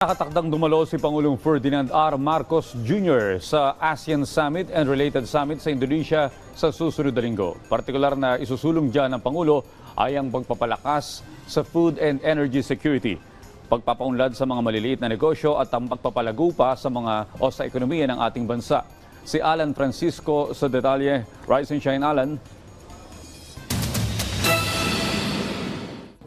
Nakatakdang dumalo si Pangulong Ferdinand R. Marcos Jr. sa ASEAN Summit and related summit sa Indonesia sa susunod na linggo. Partikular na isusulong dyan ng Pangulo ay ang pagpapalakas sa food and energy security, pagpapaunlad sa mga maliliit na negosyo at ang pagpapalago pa sa mga o sa ekonomiya ng ating bansa. Si Alan Francisco sa detalye. Rise and shine, Alan.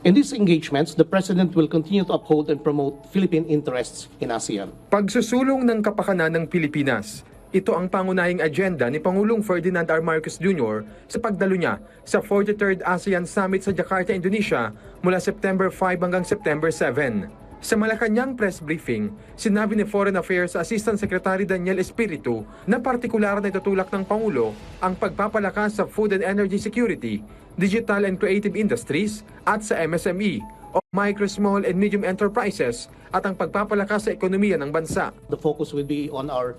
In these engagements, the President will continue to uphold and promote Philippine interests in ASEAN. Pagsusulong ng kapakanan ng Pilipinas. Ito ang pangunahing agenda ni Pangulong Ferdinand R. Marcos Jr. sa pagdalo niya sa 43rd ASEAN Summit sa Jakarta, Indonesia mula September 5 hanggang September 7. Sa Malacanang press briefing, sinabi ni Foreign Affairs Assistant Secretary Daniel Espiritu na partikular na itutulak ng Pangulo ang pagpapalakas sa food and energy security, digital and creative industries at sa MSME o micro, small and medium enterprises at ang pagpapalakas sa ekonomiya ng bansa. The focus will be on our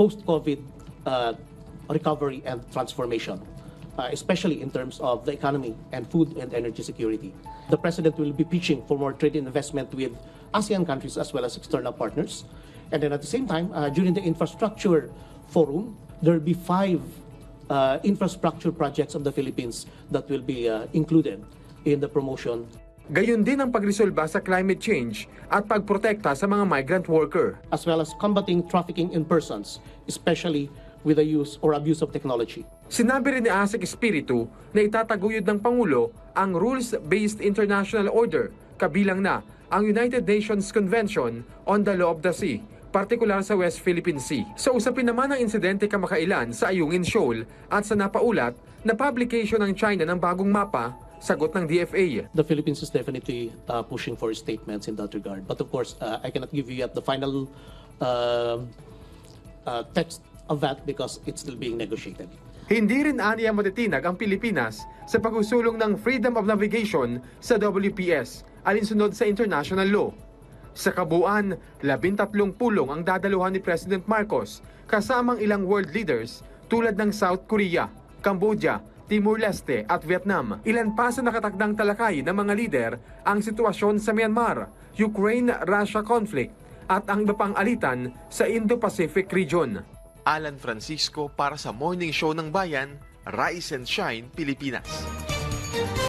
post-COVID uh, recovery and transformation, uh, especially in terms of the economy and food and energy security. The President will be pitching for more trade and investment with ASEAN countries as well as external partners. And then at the same time, uh, during the infrastructure forum, there will be five uh, infrastructure projects of the Philippines that will be uh, included in the promotion Gayon din ang pagresolba sa climate change at pagprotekta sa mga migrant worker. as well as combating trafficking in persons, especially with the use or abuse of technology. Sinabi rin ni Asik Espiritu na itataguyod ng Pangulo ang Rules-Based International Order, kabilang na ang United Nations Convention on the Law of the Sea, partikular sa West Philippine Sea. Sa usapin naman ng insidente kamakailan sa Ayungin Shoal at sa napaulat na publication ng China ng bagong mapa, sagot ng DFA. The Philippines is definitely uh, pushing for statements in that regard. But of course, uh, I cannot give you yet the final um uh, text of that because it's still being negotiated. Hindi rin aniya matitinag ang Pilipinas sa pagsusulong ng freedom of navigation sa WPS alinsunod sa international law. Sa kabuuan, labintatlong pulong ang dadaluhan ni President Marcos kasamang ilang world leaders tulad ng South Korea, Cambodia, Timor-Leste at Vietnam. Ilan pa sa nakatakdang talakay ng mga lider ang sitwasyon sa Myanmar, Ukraine-Russia conflict at ang iba pang alitan sa Indo-Pacific region. Alan Francisco para sa Morning Show ng Bayan, Rise and Shine, Pilipinas.